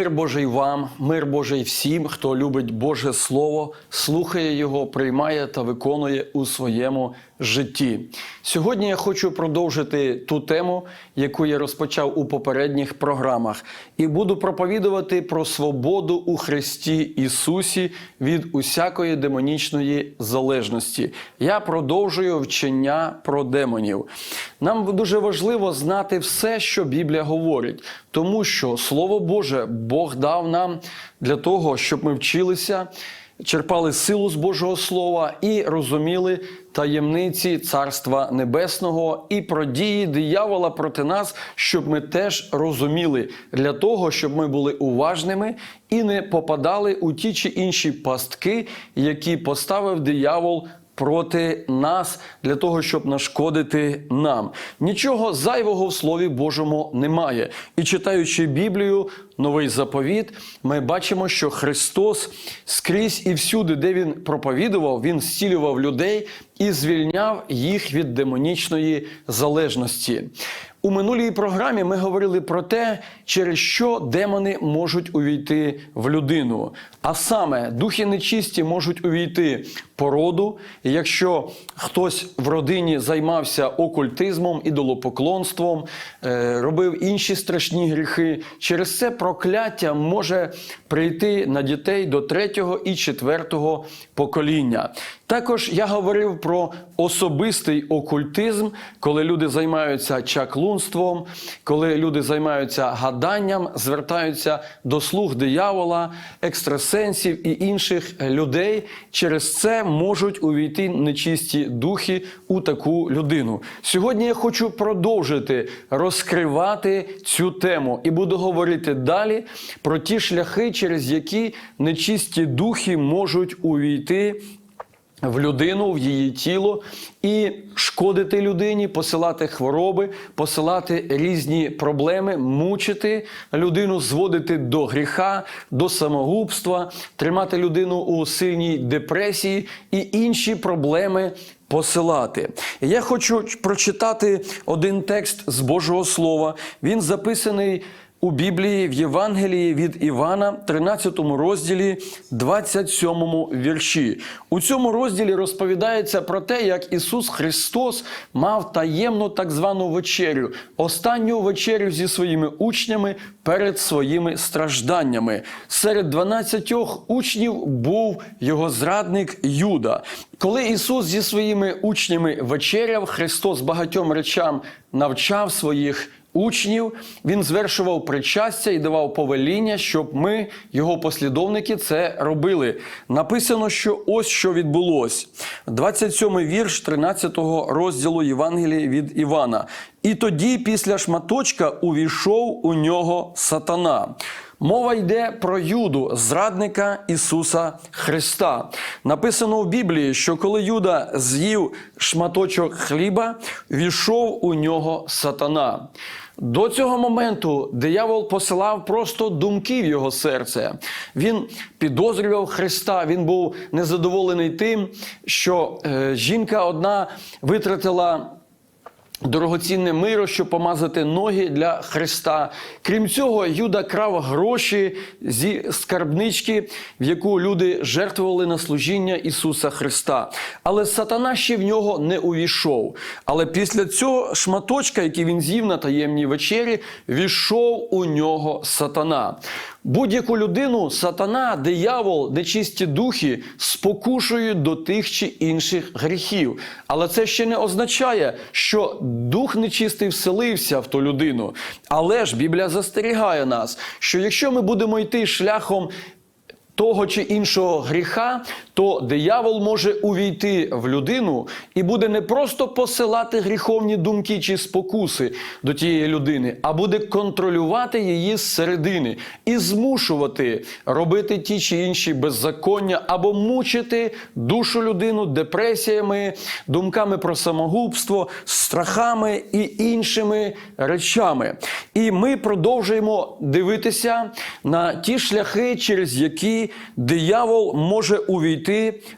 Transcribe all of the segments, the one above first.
Мир Божий вам, мир Божий всім, хто любить Боже Слово, слухає його, приймає та виконує у своєму житті. Сьогодні я хочу продовжити ту тему, яку я розпочав у попередніх програмах, і буду проповідувати про свободу у Христі Ісусі від усякої демонічної залежності. Я продовжую вчення про демонів. Нам дуже важливо знати все, що Біблія говорить, тому що Слово Боже Бог дав нам для того, щоб ми вчилися, черпали силу з Божого Слова і розуміли таємниці Царства Небесного і про дії диявола проти нас, щоб ми теж розуміли, для того, щоб ми були уважними і не попадали у ті чи інші пастки, які поставив диявол проти нас для того, щоб нашкодити нам. Нічого зайвого в Слові Божому немає. І читаючи Біблію, новий заповіт, ми бачимо, що Христос скрізь і всюди, де Він проповідував, Він зцілював людей і звільняв їх від демонічної залежності. У минулій програмі ми говорили про те, через що демони можуть увійти в людину. А саме духи нечисті можуть увійти по роду, і якщо хтось в родині займався окультизмом, ідолопоклонством, е, робив інші страшні гріхи, через це прокляття може прийти на дітей до третього і четвертого покоління. Також я говорив про особистий окультизм, коли люди займаються чаклунством, коли люди займаються гаданням, звертаються до слуг диявола, екстрасенсів і інших людей. Через це можуть увійти нечисті духи у таку людину. Сьогодні я хочу продовжити розкривати цю тему і буду говорити далі про ті шляхи, через які нечисті духи можуть увійти в людину, в її тіло і шкодити людині, посилати хвороби, посилати різні проблеми, мучити людину, зводити до гріха, до самогубства, тримати людину у сильній депресії і інші проблеми. Посилати. Я хочу прочитати один текст з Божого Слова. Він записаний у Біблії в Євангелії від Івана, 13 розділі, 27 вірші. У цьому розділі розповідається про те, як Ісус Христос мав таємну так звану вечерю, останню вечерю зі своїми учнями перед своїми стражданнями. Серед 12 учнів був його зрадник Юда. Коли Ісус зі своїми учнями вечеряв, Христос багатьом речам навчав своїх учнів, він звершував причастя і давав повеління, щоб ми, його послідовники, це робили. Написано, що ось що відбулось. 27 вірш 13 розділу Євангелії від Івана. І тоді, після шматочка, увійшов у нього сатана. Мова йде про Юду, зрадника Ісуса Христа. Написано в Біблії, що коли Юда з'їв шматочок хліба, війшов у нього сатана. До цього моменту диявол посилав просто думки в його серце. Він підозрював Христа, він був незадоволений тим, що е, жінка одна витратила. Дорогоцінне миро, щоб помазати ноги для Христа. Крім цього, Юда крав гроші зі скарбнички, в яку люди жертвували на служіння Ісуса Христа. Але сатана ще в нього не увійшов. Але після цього шматочка, який він з'їв на таємній вечері, війшов у нього сатана. Будь-яку людину сатана, диявол, нечисті духи спокушують до тих чи інших гріхів. Але це ще не означає, що дух нечистий вселився в ту людину. Але ж Біблія застерігає нас, що якщо ми будемо йти шляхом того чи іншого гріха, то диявол може увійти в людину і буде не просто посилати гріховні думки чи спокуси до тієї людини, а буде контролювати її зсередини і змушувати робити ті чи інші беззаконня або мучити душу людину депресіями, думками про самогубство, страхами і іншими речами. І ми продовжуємо дивитися на ті шляхи, через які диявол може увійти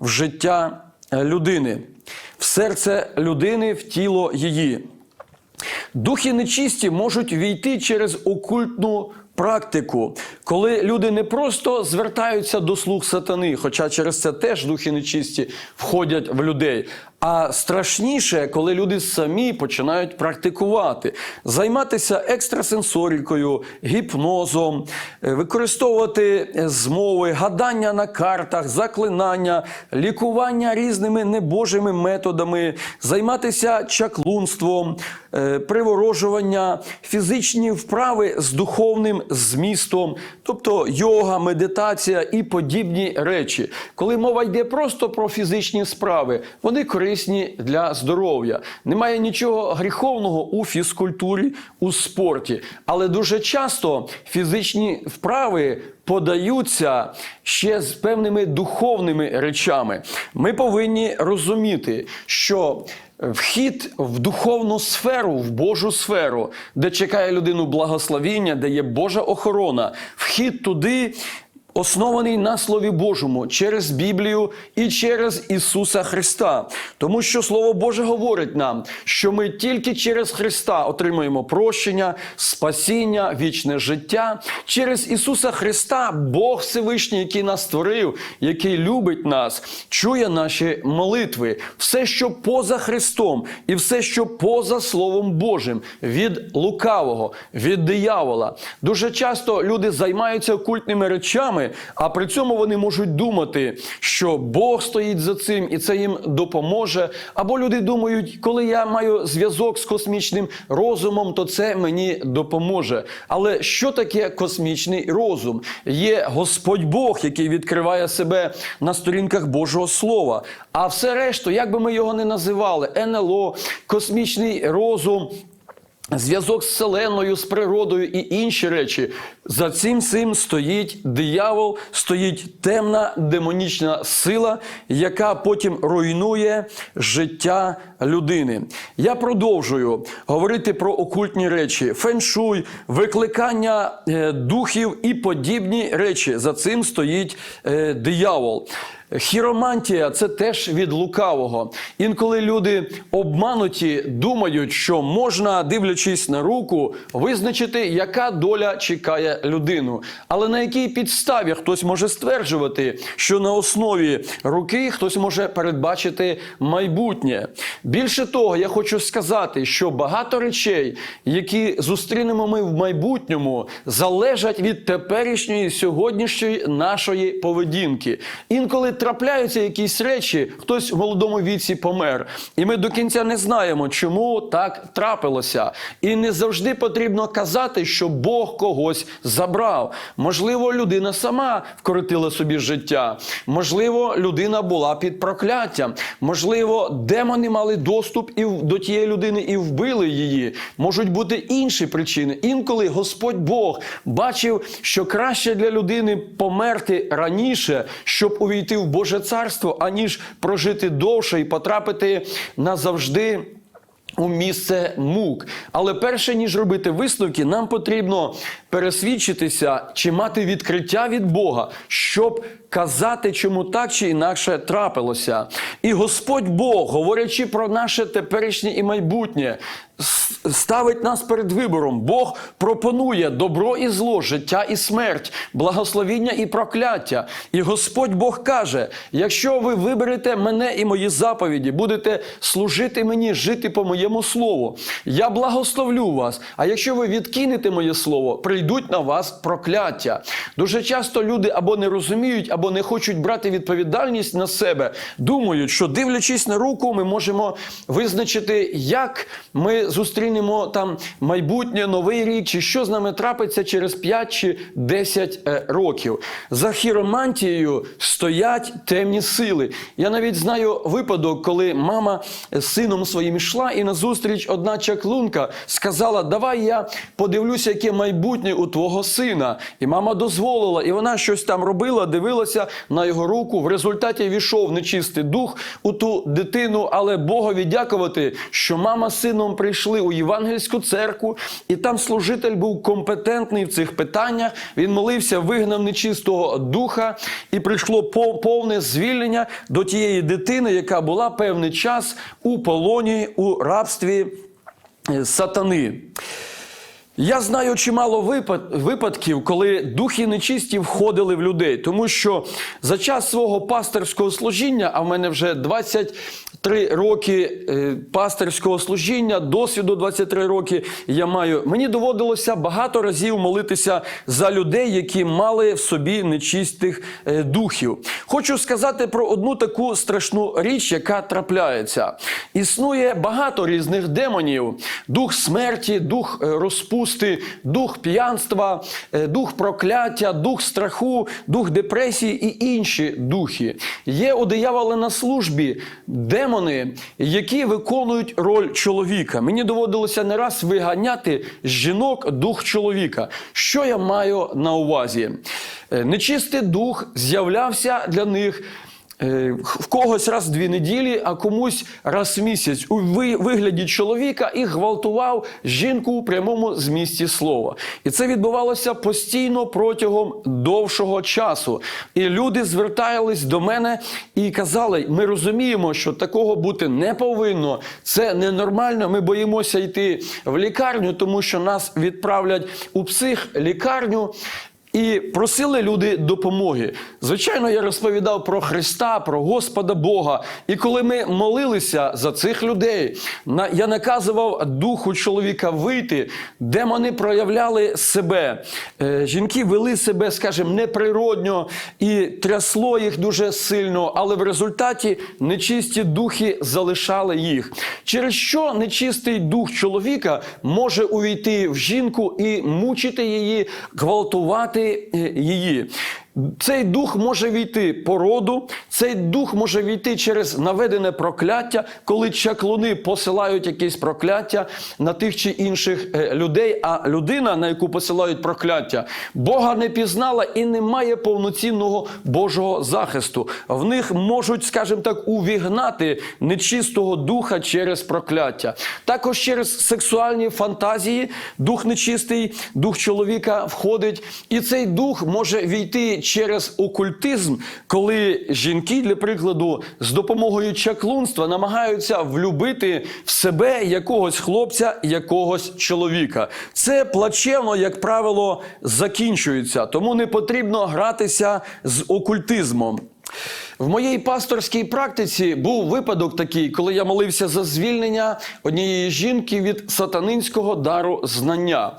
в життя людини, в серце людини, в тіло її. Духи нечисті можуть війти через окультну практику, коли люди не просто звертаються до слуг сатани, хоча через це теж духи нечисті входять в людей. А страшніше, коли люди самі починають практикувати, займатися екстрасенсорикою, гіпнозом, е, використовувати е, змови, гадання на картах, заклинання, лікування різними небожими методами, займатися чаклунством, е, приворожування, фізичні вправи з духовним змістом, тобто йога, медитація і подібні речі. Коли мова йде просто про фізичні справи, вони корисні для здоров'я. Немає нічого гріховного у фізкультурі, у спорті. Але дуже часто фізичні вправи подаються ще з певними духовними речами. Ми повинні розуміти, що Вхід в духовну сферу, в Божу сферу, де чекає людину благословіння, де є Божа охорона, вхід туди оснований на Слові Божому через Біблію і через Ісуса Христа. Тому що Слово Боже говорить нам, що ми тільки через Христа отримуємо прощення, спасіння, вічне життя. Через Ісуса Христа Бог Всевишній, який нас створив, який любить нас, чує наші молитви. Все, що поза Христом, і все, що поза Словом Божим, від лукавого, від диявола. Дуже часто люди займаються окультними речами, а при цьому вони можуть думати, що Бог стоїть за цим і це їм допоможе. Або люди думають, коли я маю зв'язок з космічним розумом, то це мені допоможе. Але що таке космічний розум? Є Господь Бог, який відкриває себе на сторінках Божого Слова. А все решту, як би ми його не називали, НЛО, космічний розум. Зв'язок з Вселеною, з природою і інші речі. За цим цим стоїть диявол, стоїть темна демонічна сила, яка потім руйнує життя людини. Я продовжую говорити про окультні речі, феншуй, викликання е, духів і подібні речі. За цим стоїть е, диявол. Хіромантія це теж від лукавого. Інколи люди обмануті думають, що можна, дивлячись на руку, визначити, яка доля чекає людину. Але на якій підставі хтось може стверджувати, що на основі руки хтось може передбачити майбутнє. Більше того, я хочу сказати, що багато речей, які зустрінемо ми в майбутньому, залежать від теперішньої сьогоднішньої нашої поведінки. Інколи трапляються якісь речі, хтось в молодому віці помер, і ми до кінця не знаємо, чому так трапилося. І не завжди потрібно казати, що Бог когось забрав. Можливо, людина сама вкоротила собі життя. Можливо, людина була під прокляттям. Можливо, демони мали доступ і до тієї людини і вбили її. Можуть бути інші причини. Інколи Господь Бог бачив, що краще для людини померти раніше, щоб увійти в Боже царство, аніж прожити довше і потрапити назавжди. У місце мук. Але перше ніж робити висновки, нам потрібно пересвідчитися чи мати відкриття від Бога, щоб казати, чому так чи інакше трапилося. І Господь Бог, говорячи про наше теперішнє і майбутнє, ставить нас перед вибором. Бог пропонує добро і зло, життя і смерть, благословіння і прокляття. І Господь Бог каже: якщо ви виберете мене і мої заповіді, будете служити мені, жити по моєму слову, я благословлю вас. А якщо ви відкинете моє слово, прийдуть на вас прокляття. Дуже часто люди або не розуміють, або не хочуть брати відповідальність на себе, думають, що дивлячись на руку, ми можемо визначити, як ми зустрінемо там майбутнє, новий рік, чи що з нами трапиться через 5 чи 10 е, років. За хіромантією стоять темні сили. Я навіть знаю випадок, коли мама з сином своїм йшла, і назустріч одна чаклунка сказала: Давай я подивлюся, яке майбутнє у твого сина. І мама дозволила, і вона щось там робила, дивилася на його руку. В результаті війшов нечистий дух у ту дитину, але Богові дякувати, що мама з сином прийшли у євангельську церкву, і там служитель був компетентний в цих питаннях. Він молився, вигнав нечистого духа, і прийшло повне звільнення до тієї дитини, яка була певний час у полоні, у рабстві. е, сатани. Я знаю чимало випадків, коли духи нечисті входили в людей, тому що за час свого пасторського служіння, а в мене вже 23 роки е, пасторського служіння, досвіду 23 роки я маю. Мені доводилося багато разів молитися за людей, які мали в собі нечистих е, духів. Хочу сказати про одну таку страшну річ, яка трапляється. Існує багато різних демонів: дух смерті, дух е, розпусти, дух п'янства, е, дух прокляття, дух страху, дух депресії і інші духи. Є у диявола на службі демони, які виконують роль чоловіка. Мені доводилося не раз виганяти жінок дух чоловіка. Що я маю на увазі? Е, Нечистий дух з'являвся для них. Е, В когось раз в дві неділі, а комусь раз в місяць у ви- вигляді чоловіка і гвалтував жінку у прямому змісті слова. І це відбувалося постійно протягом довшого часу. І люди звертались до мене і казали: ми розуміємо, що такого бути не повинно, це ненормально. Ми боїмося йти в лікарню, тому що нас відправлять у психлікарню. І просили люди допомоги. Звичайно, я розповідав про Христа, про Господа Бога. І коли ми молилися за цих людей, я наказував духу чоловіка вийти, демони проявляли себе. Е, Жінки вели себе, скажімо, неприродньо і трясло їх дуже сильно, але в результаті нечисті духи залишали їх. Через що нечистий дух чоловіка може увійти в жінку і мучити її, гвалтувати її. Цей дух може війти по роду, цей дух може війти через наведене прокляття, коли чаклуни посилають якесь прокляття на тих чи інших е, людей. А людина, на яку посилають прокляття, Бога не пізнала і не має повноцінного Божого захисту. В них можуть, скажімо так, увігнати нечистого духа через прокляття. Також через сексуальні фантазії дух нечистий, дух чоловіка входить, і цей дух може війти через окультизм, коли жінки, для прикладу, з допомогою чаклунства намагаються влюбити в себе якогось хлопця, якогось чоловіка. Це плачевно, як правило, закінчується, тому не потрібно гратися з окультизмом. В моїй пасторській практиці був випадок такий, коли я молився за звільнення однієї жінки від сатанинського дару знання.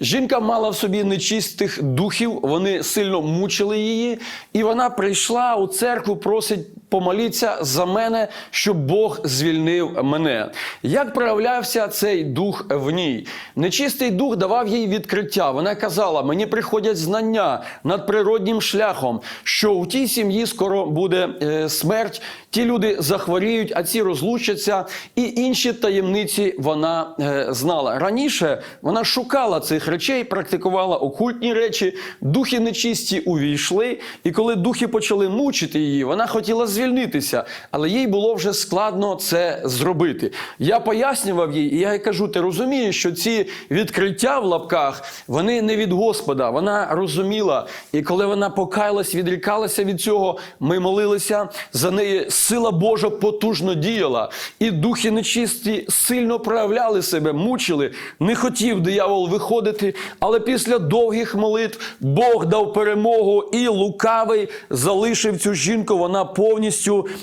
Жінка мала в собі нечистих духів, вони сильно мучили її, і вона прийшла у церкву, просить помоліться за мене, щоб Бог звільнив мене. Як проявлявся цей дух в ній? Нечистий дух давав їй відкриття. Вона казала: мені приходять знання надприроднім шляхом, що у тій сім'ї скоро буде е, смерть, ті люди захворіють, а ці розлучаться, і інші таємниці вона е, знала. Раніше вона шукала цих речей, практикувала окультні речі, духи нечисті увійшли, і коли духи почали мучити її, вона хотіла звільнитися, але їй було вже складно це зробити. Я пояснював їй, і я кажу: ти розумієш, що ці відкриття в лапках вони не від Господа. Вона розуміла, і коли вона покаялась, відрікалася від цього, ми молилися за неї. Сила Божа потужно діяла, і духи нечисті сильно проявляли себе, мучили. Не хотів диявол виходити, але після довгих молитв Бог дав перемогу, і лукавий залишив цю жінку. Вона повністю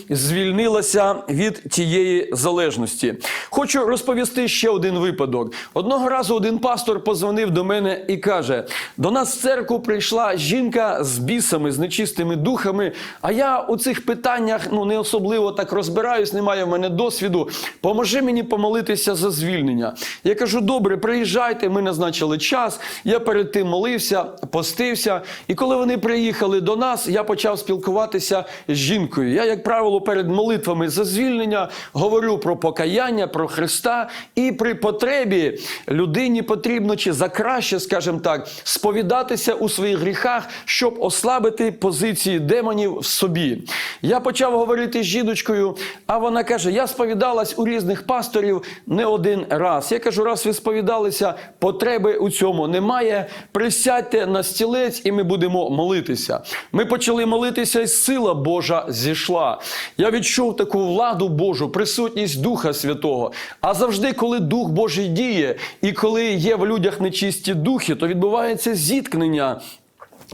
звільнилася від тієї залежності. Хочу розповісти ще один випадок. Одного разу один пастор позвонив до мене і каже: до нас в церкву прийшла жінка з бісами, з нечистими духами. А я у цих питаннях ну не особливо так розбираюсь, немає в мене досвіду. Поможи мені помолитися за звільнення. Я кажу: добре, приїжджайте. Ми назначили час. Я перед тим молився, постився. І коли вони приїхали до нас, я почав спілкуватися з жінкою. Я, як правило, перед молитвами за звільнення говорю про покаяння, про Христа. І при потребі людині потрібно чи за краще, скажімо так, сповідатися у своїх гріхах, щоб ослабити позиції демонів в собі. Я почав говорити з жіночкою, а вона каже: Я сповідалась у різних пасторів не один раз. Я кажу, раз ви сповідалися, потреби у цьому немає. Присядьте на стілець, і ми будемо молитися. Ми почали молитися, і сила Божа зійшла. Прийшла. Я відчув таку владу Божу, присутність Духа Святого. А завжди, коли Дух Божий діє, і коли є в людях нечисті духи, то відбувається зіткнення.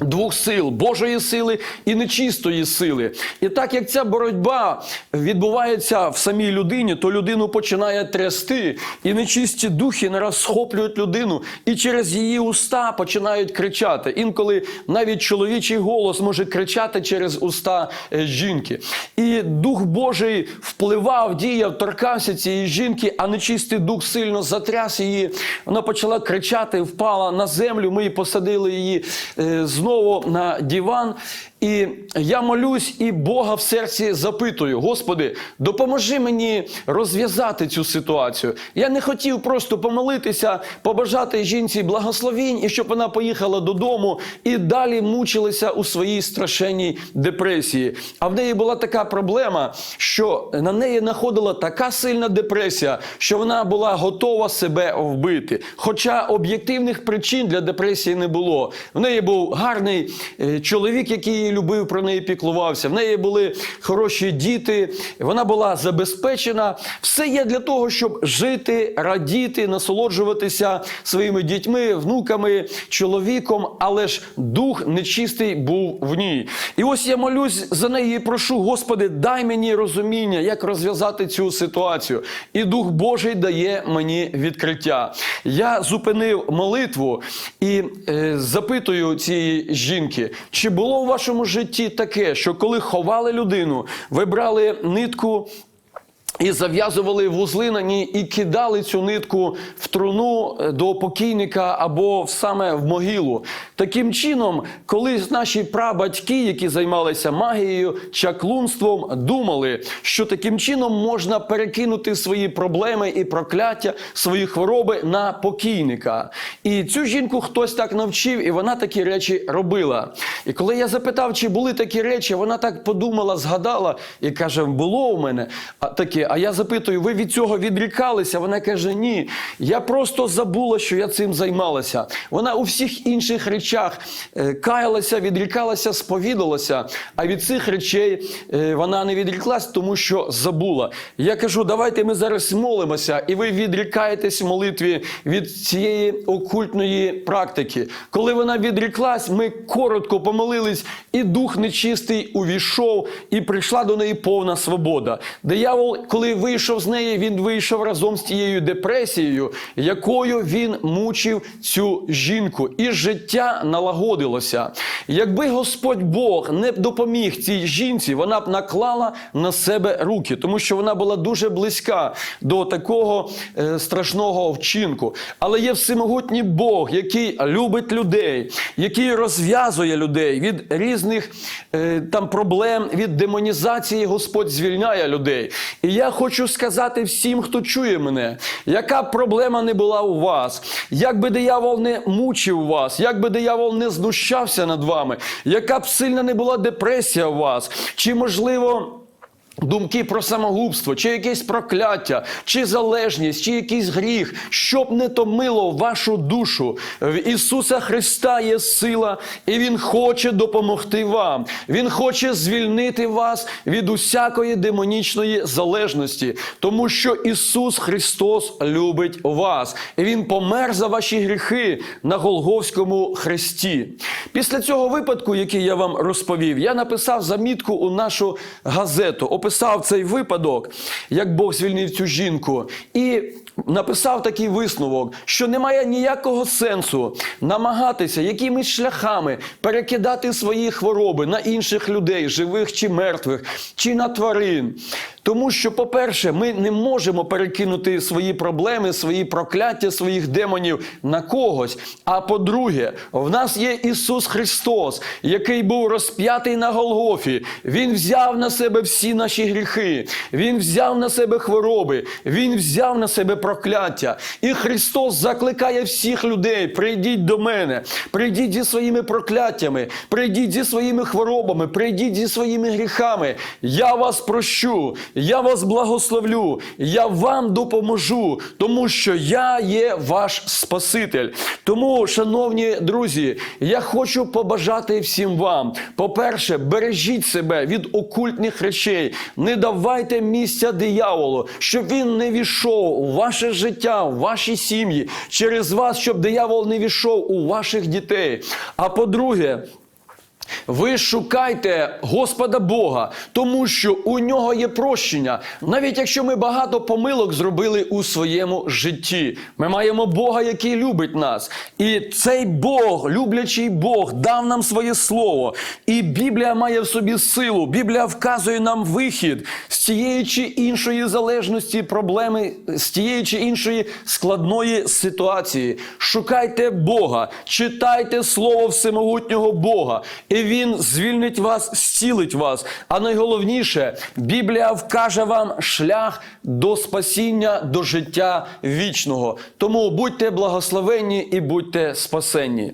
Двох сил Божої сили і нечистої сили. І так як ця боротьба відбувається в самій людині, то людину починає трясти, і нечисті духи нараз схоплюють людину, і через її уста починають кричати. Інколи навіть чоловічий голос може кричати через уста е, жінки. І Дух Божий впливав, діяв, торкався цієї жінки, а нечистий дух сильно затряс її. Вона почала кричати, впала на землю. Ми посадили її е, знову на диван. І я молюсь, і Бога в серці запитую: Господи, допоможи мені розв'язати цю ситуацію. Я не хотів просто помолитися, побажати жінці благословінь, і щоб вона поїхала додому і далі мучилася у своїй страшенній депресії. А в неї була така проблема, що на неї находила така сильна депресія, що вона була готова себе вбити. Хоча об'єктивних причин для депресії не було. В неї був гарний е, чоловік, який її любив, про неї піклувався. В неї були хороші діти, вона була забезпечена. Все є для того, щоб жити, радіти, насолоджуватися своїми дітьми, внуками, чоловіком, але ж дух нечистий був в ній. І ось я молюсь за неї і прошу, Господи, дай мені розуміння, як розв'язати цю ситуацію. І Дух Божий дає мені відкриття. Я зупинив молитву і е, запитую цієї жінки, чи було у вашому житті таке, що коли ховали людину, ви брали нитку. І зав'язували вузли на ній і кидали цю нитку в труну е, до покійника або саме в могилу. Таким чином, колись наші прабатьки, які займалися магією, чаклунством, думали, що таким чином можна перекинути свої проблеми і прокляття, свої хвороби на покійника. І цю жінку хтось так навчив, і вона такі речі робила. І коли я запитав, чи були такі речі, вона так подумала, згадала і каже: було у мене таке. А я запитую, ви від цього відрікалися? Вона каже: Ні, я просто забула, що я цим займалася. Вона у всіх інших речах е, каялася, відрікалася, сповідалася, а від цих речей е, вона не відріклась, тому що забула. Я кажу, давайте ми зараз молимося, і ви відрікаєтесь в молитві від цієї окультної практики. Коли вона відріклась, ми коротко помолились, і дух нечистий увійшов, і прийшла до неї повна свобода. Диявол, коли вийшов з неї, він вийшов разом з тією депресією, якою він мучив цю жінку, і життя налагодилося. Якби Господь Бог не допоміг цій жінці, вона б наклала на себе руки, тому що вона була дуже близька до такого е, страшного вчинку. Але є всемогутній Бог, який любить людей, який розв'язує людей від різних е, там проблем, від демонізації. Господь звільняє людей. І я хочу сказати всім, хто чує мене, яка проблема не була у вас, як би диявол не мучив вас, як би диявол не знущався над вами, яка б сильна не була депресія у вас, чи можливо. Думки про самогубство, чи якесь прокляття, чи залежність, чи якийсь гріх, щоб не томило вашу душу. В Ісуса Христа є сила, і Він хоче допомогти вам. Він хоче звільнити вас від усякої демонічної залежності, тому що Ісус Христос любить вас. І Він помер за ваші гріхи на Голговському хресті. Після цього випадку, який я вам розповів, я написав замітку у нашу газету, описав цей випадок, як Бог звільнив цю жінку, і написав такий висновок, що немає ніякого сенсу намагатися якимись шляхами перекидати свої хвороби на інших людей, живих чи мертвих, чи на тварин. Тому що, по-перше, ми не можемо перекинути свої проблеми, свої прокляття, своїх демонів на когось. А по-друге, в нас є Ісус Христос, який був розп'ятий на Голгофі. Він взяв на себе всі наші гріхи, Він взяв на себе хвороби, Він взяв на себе прокляття. І Христос закликає всіх людей: прийдіть до мене, прийдіть зі своїми прокляттями, прийдіть зі своїми хворобами, прийдіть зі своїми гріхами. Я вас прощу, я вас благословлю, я вам допоможу, тому що я є ваш Спаситель. Тому, шановні друзі, я хочу побажати всім вам. По-перше, бережіть себе від окультних речей, не давайте місця дияволу, щоб він не війшов у ваше життя, у ваші сім'ї, через вас, щоб диявол не війшов у ваших дітей. А по-друге, ви шукайте Господа Бога, тому що у нього є прощення. Навіть якщо ми багато помилок зробили у своєму житті, ми маємо Бога, який любить нас. І цей Бог, люблячий Бог, дав нам своє слово. І Біблія має в собі силу. Біблія вказує нам вихід з тієї чи іншої залежності, проблеми, з тієї чи іншої складної ситуації. Шукайте Бога, читайте слово всемогутнього Бога. І він звільнить вас, зцілить вас. А найголовніше, Біблія вкаже вам шлях до спасіння, до життя вічного. Тому будьте благословенні і будьте спасенні.